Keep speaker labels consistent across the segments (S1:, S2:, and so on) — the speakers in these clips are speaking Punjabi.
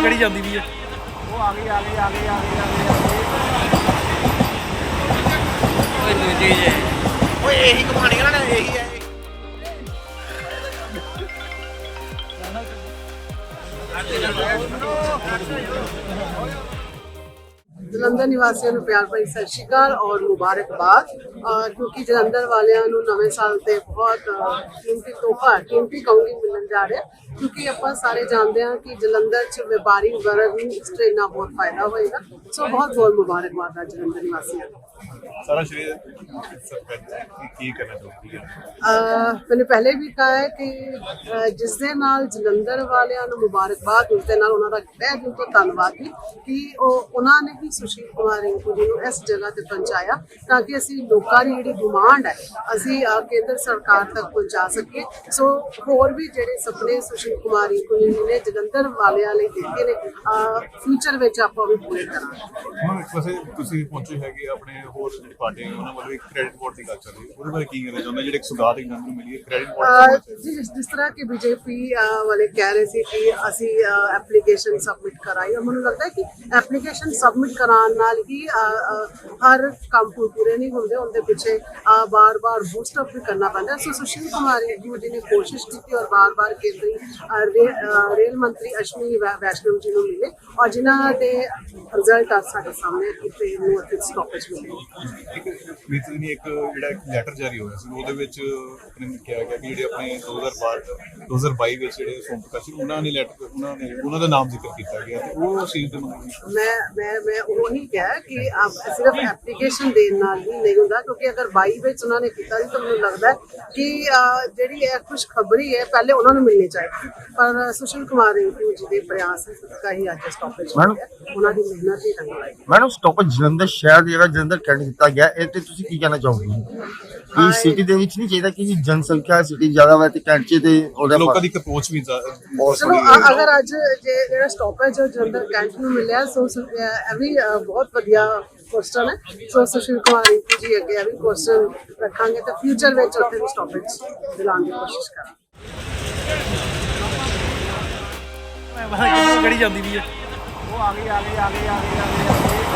S1: ਕਿਹੜੀ ਜਾਂਦੀ ਵੀ ਹੈ
S2: ਉਹ ਆ ਗਈ ਆ ਗਈ ਆ ਗਈ ਆ ਗਈ ਆ ਗਈ
S1: ਓਏ ਦੂਜੀ ਜੇ।
S2: ਓਏ ਇਹੀ ਕਹਾਣੀ ਨਾ ਇਹੀ ਹੈ
S3: ਜਲੰਧਰ ਨਿਵਾਸੀਆਂ ਨੂੰ ਪਿਆਰ ਭਰੀ ਸਤਿ ਸ਼੍ਰੀ ਅਕਾਲ ਔਰ ਮੁਬਾਰਕਬਾਦ। ਕਿਉਂਕਿ ਜਲੰਧਰ ਵਾਲਿਆਂ ਨੂੰ ਨਵੇਂ ਸਾਲ ਤੇ ਬਹੁਤ ਕੀਮਤੀ ਤੋਹਫਾ, ਕੀਮਤੀ ਕਹੂੰਗੀ ਮਿਲਣ ਜਾ ਰਿਹਾ। ਕਿਉਂਕਿ ਆਪਾਂ ਸਾਰੇ ਜਾਣਦੇ ਹਾਂ ਕਿ ਜਲੰਧਰ ਚ ਵਪਾਰੀ ਵਰਗ ਨੂੰ ਇਸ ਟ੍ਰੇਨ ਨਾਲ ਬਹੁਤ ਫਾਇਦਾ ਹੋਏਗਾ। ਸੋ ਬਹੁਤ ਬਹੁਤ ਮੁਬਾਰਕਬਾਦ ਆ ਜਲੰਧਰ ਨਿਵਾਸੀਆਂ ਨੂੰ।
S4: ਕੀ ਕਰਨਾ ਚਾਹੁੰਦੀ ਹੈ?
S3: ਅਹ ਮੈंने ਪਹਿਲੇ ਵੀ ਕਹਾ ਹੈ ਕਿ ਅਹ ਜਿਸ ਦੇ ਨਾਲ ਜਲੰਧਰ ਵਾਲਿਆਂ ਨੂੰ ਮੁਬਾਰਕਬਾਦ ਉਸ ਦੇ ਨਾਲ ਉਹਨਾਂ ਦਾ ਤਹਿ ਦਿਲ ਤੋਂ ਧੰਨਵਾਦ ਵੀ ਕਿ ਉਹ ਉਹਨਾਂ ਨੇ ਹੀ ਸੁਸ਼ੀਲ ਕੁਮਾਰ ਰਿੰਕੂ ਜੀ ਨੂੰ ਇਸ ਜਗ੍ਹਾ ਤੇ ਪਹੁੰਚਾਇਆ ਤਾਂ ਕਿ ਅਸੀਂ ਲੋਕਾਂ ਦੀ ਜਿਹੜੀ ਡਿਮਾਂਡ ਹੈ ਅਸੀਂ ਕੇਂਦਰ ਸਰਕਾਰ ਤੱਕ ਪਹੁੰਚਾ ਸਕੀਏ। ਸੋ ਹੋਰ ਵੀ ਜਿਹੜੇ ਸੁਪਨੇ ਸੁਸ਼ੀਲ ਕੁਮਾਰ ਰਿੰਕੂ ਜੀ ਨੇ ਜਲੰਧਰ ਵਾਲਿਆਂ ਲਈ ਦਿੱਤੇ ਨੇ ਫਿਊਚਰ ਵਿੱਚ ਆਪਾਂ ਵੀ ਪੂਰੇ ਕਰਾਂਗੇ।
S4: ਹੁਣ ਵੈਸੇ ਤੁਸੀਂ ਪਹੁੰਚੇ ਹੈਗੇ ਆਪਣੇ ਹੋਰ ਜਿਹੜੀ ਪਾਰਟੀਆਂ ਉਹਨਾਂ ਵੱਲੋਂ ਇੱਕ ਕ੍ਰੈਡਿਟ ਬੋਰਡ ਦੀ ਗੱਲ ਚੱਲ ਰਹੀ ਹੈ। ਉਹਦੇ ਬਾਰੇ ਕੀ ਕਹਿਣਾ ਚਾਹੁੰਦੇ ਜਿਹੜੇ ਇੱਕ ਸੁਗਾਤ ਇੱਕ ਜਨਰਲ ਨੂੰ ਮਿਲੀ ਹੈ ਕ੍ਰੈਡਿਟ
S3: ਅਹ
S4: ਬੋਰਡ
S3: ਜੀ ਜਿਸ ਜਿਸ ਤਰ੍ਹਾਂ ਕਿ ਬੀਜੇਪੀ ਵਾਲੇ ਕਹਿ ਰਹੇ ਸੀ ਕਿ ਅਸੀਂ ਐਪਲੀਕੇਸ਼ਨ ਸਬਮਿਟ ਕਰਾਈ। ਔਰ ਮੈਨੂੰ ਲੱਗਦਾ ਹੈ ਕਿ ਐਪਲੀਕੇਸ਼ਨ ਸਬਮਿਟ ਕਰਾਉਣ ਨਾਲ ਹੀ ਹਰ ਕੰਮ ਪੂਰੇ ਨਹੀਂ ਹੁੰਦੇ। ਉਹਦੇ ਪਿੱਛੇ ਬਾਰ-ਬਾਰ ਬੂਸਟ ਅਪ ਵੀ ਕਰਨਾ ਪੈਂਦਾ। ਸੋ ਸੁਸ਼ੀਲ ਕੁਮਾਰ ਜੀ ਨੇ ਕੋਸ਼ਿਸ਼ ਕੀਤੀ ਔਰ ਬਾਰ-ਬਾਰ ਕੇਂਦਰੀ ਰੇਲ ਮੰਤਰੀ ਵੈ- ਵੈਸ਼ਨਵ ਜੀ ਨੂੰ ਮਿਲੇ। ਔਰ ਜਿਨ੍ਹਾਂ ਦੇ ਰਿਜ਼ਲਟ ਆ ਸਾਡੇ ਸਾਹਮਣੇ ਕਿ ਟ੍ਰੇਨ ਨੂੰ ਅਤੇ ਸਟਾਪੇਜ ਮਿਲੇ।
S4: ਇੱਕ ਨਹੀਂ ਇੱਕ ਜਿਹੜਾ ਇੱਕ ਲੈਟਰ ਜਾਰੀ ਹੋਇਆ ਸੀ ਉਹਦੇ ਵਿੱਚ ਆਪਣੇ ਕਿਹਾ ਗਿਆ ਕਿ ਜਿਹੜੇ ਆਪਣੇ 2012 2022 ਵਿੱਚ ਜਿਹੜੇ ਸੌਂਪਕਾ ਸੀ ਉਹਨਾਂ ਨੇ ਲੈਟਰ ਉਹਨਾਂ ਨੇ ਉਹਨਾਂ ਦਾ ਨਾਮ ਜ਼ਿਕਰ ਕੀਤਾ ਗਿਆ ਤੇ ਉਹ ਦੇ ਮਤਲਬ
S3: ਮੈਂ ਮੈਂ ਮੈਂ ਉਹ ਨਹੀਂ ਕਿਹਾ ਕਿ ਆਪ ਸਿਰਫ ਐਪਲੀਕੇਸ਼ਨ ਦੇਣ ਨਾਲ ਹੀ ਨਹੀਂ ਹੁੰਦਾ ਕਿਉਂਕਿ ਅਗਰ 22 ਵਿੱਚ ਉਹਨਾਂ ਨੇ ਕੀਤਾ ਸੀ ਤਾਂ ਮੈਨੂੰ ਲੱਗਦਾ ਕਿ ਜਿਹੜੀ ਇਹ ਖੁਸ਼ ਖਬਰੀ ਹੈ ਪਹਿਲੇ ਉਹਨਾਂ ਨੂੰ ਮਿਲਣੀ ਚਾਹੀਦੀ ਪਰ ਸੁਸ਼ੀਲ ਕੁਮਾਰ ਰਿੰਕੂ ਜੀ ਦੇ ਪ੍ਰਯਾਸ ਸਦਕਾ ਹੀ ਅੱਜ ਸਟਾਪੇਜ
S5: ਮੈਡਮ,
S3: ਉਹਨਾਂ ਦੀ ਮਿਹਨਤ ਹੀ ਰੰਗ ਲਾਈ
S5: ਮੈਡਮ ਸਟਾਪ ਜਲੰਧਰ ਸ਼ਹਿਰ ਜਿਹੜਾ ਜਲੰਧਰ ਕੈਂਟ ਕੀਤਾ ਗਿਆ ਇਹ ਤੇ ਤੁਸੀਂ ਕੀ ਕਹਿਣਾ ਚਾਹੋਗੇ? ਕਿ ਸਿਟੀ ਦੇ ਵਿੱਚ ਨਹੀਂ ਚਾਹੀਦਾ ਕਿ ਜਨਸੰਖਿਆ ਸਿਟੀ ਜ਼ਿਆਦਾ ਹੋਵੇ ਤੇ ਕੈਂਟ ਚ ਤੇ ਉਹਦਾ
S4: ਲੋਕਾਂ ਦੀ ਇੱਕ ਅਪਰੋਚ ਵੀ ਜ਼ਿਆਦਾ- ਬਹੁਤ
S3: ਚਲੋ
S4: ਥੋੜ੍ਹੀ
S3: ਅ- ਅਗਰ ਅੱਜ ਜੇ ਜਿਹੜਾ ਸਟਾਪੇਜ ਜਲੰਧਰ ਕੈਂਟ ਨੂੰ ਮਿਲਿਆ ਸੋ ਸ- ਵੀ ਅ, ਬਹੁਤ ਵਧੀਆ ਕੁਐਸਚਨ ਹੈ। ਸੋ ਸੁਸ਼ੀਲ ਕੁਮਾਰ ਰਿੰਕੂ ਜੀ ਅੱਗੇ ਵੀ ਕੁਐਸਚਨ ਰੱਖਾਂਗੇ ਤਾਂ ਫਿਊਚਰ ਵਿੱਚ ਉੱਥੇ ਵੀ ਸਟਾਪੇਜ ਦਿਲਾਉਣ ਦੀ ਕੋਸ਼ਿਸ਼ ਕਰਾਂਗੇ।
S1: ਮੈਂ ਕਿਹੜੀ ਜਾਂਦੀ ਵੀ ਹੈ
S2: ਉਹ ਆ ਗਈ ਆ ਗਈ ਆ ਗਈ ਆ ਗਈ ਆ ਗਈ।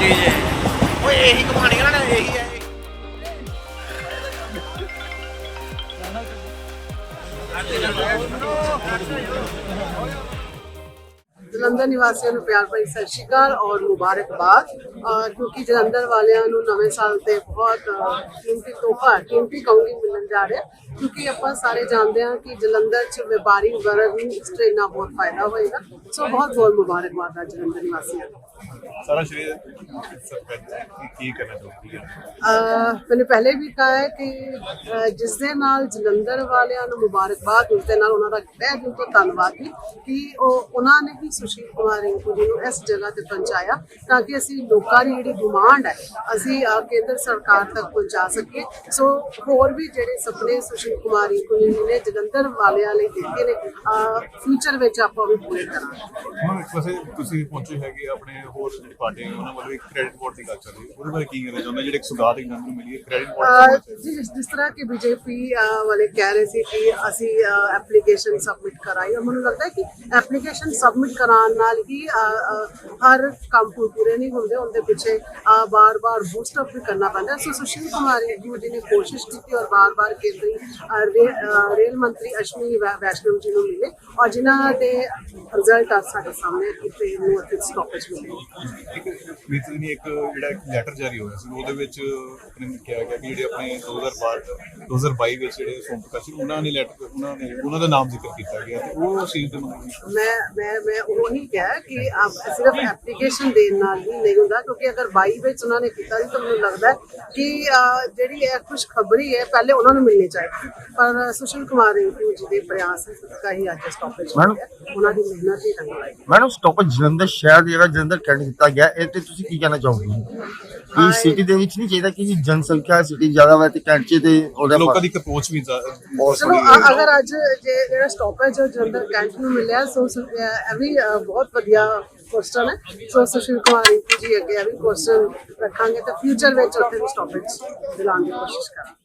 S1: ਦੂਜੀ ਜੇ
S2: ਓਏ ਇਹੀ ਕਹਾਣੀ ਨਾ ਇਹੀ ਹੈ
S3: ਜਲੰਧਰ ਨਿਵਾਸੀਆਂ ਨੂੰ ਪਿਆਰ ਭਰੀ ਸਤਿ ਸ਼੍ਰੀ ਅਕਾਲ ਔਰ ਮੁਬਾਰਕਬਾਦ। ਕਿਉਂਕਿ ਜਲੰਧਰ ਵਾਲਿਆਂ ਨੂੰ ਨਵੇਂ ਸਾਲ ਤੇ ਬਹੁਤ ਕੀਮਤੀ ਤੋਹਫਾ ਕੀਮਤੀ ਕਹੂੰਗੀ ਮਿਲਣ ਜਾ ਰਿਹਾ। ਕਿਉਂਕਿ ਆਪਾਂ ਸਾਰੇ ਜਾਣਦੇ ਹਾਂ ਕਿ ਜਲੰਧਰ ਚ ਵਪਾਰੀ ਵਰਗ ਨੂੰ ਇਸ ਟ੍ਰੇਨ ਨਾਲ ਬਹੁਤ ਫਾਇਦਾ ਹੋਏਗਾ। ਸੋ ਬਹੁਤ ਬਹੁਤ ਮੁਬਾਰਕਬਾਦ ਆ ਜਲੰਧਰ ਨਿਵਾਸੀਆਂ ਨੂੰ।
S4: ਸਾਰਾ ਹੈ ਕਿ ਕਰਨਾ ਚਾਹੁੰਦੀ ਹੈ
S3: ਮੈंने ਪਹਿਲੇ ਵੀ ਕਹਾ ਹੈ ਕਿ ਜਿਸ ਦੇ ਨਾਲ ਜਲੰਧਰ ਵਾਲਿਆਂ ਨੂੰ ਮੁਬਾਰਕਬਾਦ ਉਸ ਦੇ ਨਾਲ ਉਹਨਾਂ ਦਾ ਤਹਿ ਦਿਲ ਤੋਂ ਧੰਨਵਾਦ ਵੀ ਕਿ ਉਹ ਉਹਨਾਂ ਨੇ ਹੀ ਸੁਸ਼ੀਲ ਕੁਮਾਰ ਰਿੰਕੂ ਜੀ ਨੂੰ ਇਸ ਜਗ੍ਹਾ ਤੇ ਪਹੁੰਚਾਇਆ ਤਾਂ ਕਿ ਅਸੀਂ ਲੋਕਾਂ ਦੀ ਜਿਹੜੀ ਡਿਮਾਂਡ ਹੈ ਅਸੀਂ ਕੇਂਦਰ ਸਰਕਾਰ ਤੱਕ ਪਹੁੰਚਾ ਸਕੀਏ। ਸੋ ਹੋਰ ਵੀ ਜਿਹੜੇ ਸੁਪਨੇ ਸੁਸ਼ੀਲ ਕੁਮਾਰ ਰਿੰਕੂ ਜੀ ਨੇ ਜਲੰਧਰ ਵਾਲਿਆਂ ਲਈ ਦਿੱਤੇ ਨੇ ਫਿਊਚਰ ਵਿੱਚ ਆਪਾਂ ਵੀ ਪੂਰੇ ਕਰਾਂਗੇ।
S4: ਹੁਣ ਵੈਸੇ ਤੁਸੀਂ ਪਹੁੰਚੇ ਹੈਗੇ ਆਪਣੇ ਹੋਰ ਜਿਹੜੀ ਪਾਰਟੀਆਂ ਉਹਨਾਂ ਵੱਲੋਂ ਇੱਕ ਕ੍ਰੈਡਿਟ ਬੋਰਡ ਦੀ ਗੱਲ ਚੱਲ ਰਹੀ ਹੈ। ਉਹਦੇ ਬਾਰੇ ਕੀ ਕਹਿਣਾ ਚਾਹੁੰਦੇ ਜਿਹੜੇ ਇੱਕ ਸੁਗਾਤ ਇੱਕ ਜਨਰਲ ਨੂੰ ਮਿਲੀ ਹੈ ਕ੍ਰੈਡਿਟ ਬੋਰਡ
S3: ਜਿਸ ਤਰ੍ਹਾਂ ਕਿ ਬੀਜੇਪੀ ਵਾਲੇ ਕਹਿ ਰਹੇ ਸੀ ਕਿ ਅਸੀਂ ਐਪਲੀਕੇਸ਼ਨ ਸਬਮਿਟ ਕਰਾਈ। ਮੈਨੂੰ ਲੱਗਦਾ ਹੈ ਕਿ ਐਪਲੀਕੇਸ਼ਨ ਸਬਮਿਟ ਕਰਾਉਣ ਨਾਲ ਹੀ ਹਰ ਕੰਮ ਪੂਰੇ ਨਹੀਂ ਹੁੰਦੇ ਉਹਦੇ ਪਿੱਛੇ ਬਾਰ-ਬਾਰ ਬੂਸਟ ਅਪ ਵੀ ਕਰਨਾ ਪੈਂਦਾ। ਸੋ ਸੁਸ਼ੀਲ ਕੁਮਾਰ ਯਾਦਵ ਜੀ ਨੇ ਕੋਸ਼ਿਸ਼ ਕੀਤੀ ਔਰ ਬਾਰ-ਬਾਰ ਕੇਂਦਰੀ ਰੇਲ ਮੰਤਰੀ ਵੈ- ਵੈਸ਼ਨਵ ਜੀ ਨੂੰ ਮਿਲੇ ਔਰ ਜਿਨ੍ਹਾਂ ਦੇ ਰਿਜ਼ਲਟ ਆ ਸਾਡੇ ਸਾਹਮਣੇ ਕਿ ਟ੍ਰੇਨ ਨੂੰ ਅਤੇ ਸਟਾਪੇਜ ਮਿਲੇ।
S4: ਮੀਟਿੰਗ ਨਹੀਂ ਇੱਕ ਜਿਹੜਾ ਇੱਕ ਲੈਟਰ ਜਾਰੀ ਹੋਇਆ ਸੀ ਉਹਦੇ ਵਿੱਚ ਆਪਣੇ ਕਿਹਾ ਗਿਆ ਕਿ ਜਿਹੜੇ ਆਪਣੇ 2012 2022 ਵਿੱਚ ਜਿਹੜੇ ਸੌਂਪਕਾ ਸੀ ਉਹਨਾਂ ਨੇ ਲੈਟਰ ਉਹਨਾਂ ਨੇ ਉਹਨਾਂ ਦਾ ਨਾਮ ਜ਼ਿਕਰ ਕੀਤਾ ਗਿਆ ਤੇ ਉਹ ਦੇ ਮਤਲਬ
S3: ਮੈਂ ਮੈਂ ਮੈਂ ਉਹ ਨਹੀਂ ਕਿਹਾ ਕਿ ਆਪ ਸਿਰਫ ਐਪਲੀਕੇਸ਼ਨ ਦੇਣ ਨਾਲ ਹੀ ਨਹੀਂ ਹੁੰਦਾ ਕਿਉਂਕਿ ਅਗਰ 22 ਵਿੱਚ ਉਹਨਾਂ ਨੇ ਕੀਤਾ ਸੀ ਤਾਂ ਮੈਨੂੰ ਲੱਗਦਾ ਕਿ ਜਿਹੜੀ ਇਹ ਖੁਸ਼ ਖਬਰੀ ਹੈ ਪਹਿਲੇ ਉਹਨਾਂ ਨੂੰ ਮਿਲਣੀ ਚਾਹੀਦੀ ਪਰ ਸੁਸ਼ੀਲ ਕੁਮਾਰ ਰਿੰਕੂ ਜੀ ਦੇ ਪ੍ਰਯਾਸ ਸਦਕਾ ਹੀ ਅੱਜ ਸਟਾਪੇਜ
S5: ਮੈਡਮ,
S3: ਉਹਨਾਂ ਦੀ ਮਿਹਨਤ ਹੀ ਰੰਗ ਲਾਈ।
S5: ਮੈਡਮ ਸਟਾਪ ਜਲੰਧਰ ਸ਼ਹਿਰ ਜਿਹੜਾ ਜਲੰਧਰ ਕੈਂਟ ਕੀਤਾ ਗਿਆ ਇਹ ਤੇ ਤੁਸੀਂ ਕੀ ਕਹਿਣਾ ਚਾਹੋਗੇ? ਕਿ ਸਿਟੀ ਦੇ ਵਿੱਚ ਨਹੀਂ ਚਾਹੀਦਾ ਕਿ ਜਨਸੰਖਿਆ ਸਿਟੀ ਜ਼ਿਆਦਾ ਹੋਵੇ ਤੇ ਕੈਂਟ ਚ ਤੇ ਉਹਦਾ
S4: ਲੋਕਾਂ ਦੀ ਇੱਕ ਅਪਰੋਚ ਵੀ ਜ਼ਿਆਦਾ- ਬਹੁਤ
S3: ਚਲੋ
S4: ਥੋੜ੍ਹੀ
S3: ਅ- ਅਗਰ ਅੱਜ ਜੇ ਜਿਹੜਾ ਸਟਾਪੇਜ ਜਲੰਧਰ ਕੈਂਟ ਨੂੰ ਮਿਲਿਆ ਸੋ ਇਹ ਵੀ ਅ, ਬਹੁਤ ਵਧੀਆ ਕੁਐਸਚਨ ਹੈ। ਸੋ ਸੁਸ਼ੀਲ ਕੁਮਾਰ ਰਿੰਕੂ ਜੀ ਅੱਗੇ ਇਹ ਵੀ ਕੁਐਸਚਨ ਰੱਖਾਂਗੇ ਤਾਂ ਫਿਊਚਰ ਵਿੱਚ ਉੱਥੇ ਵੀ ਸਟਾਪੇਜ ਦਿਲਾਉਣ ਦੀ ਕੋਸ਼ਿਸ਼ ਕਰਾਂਗੇ।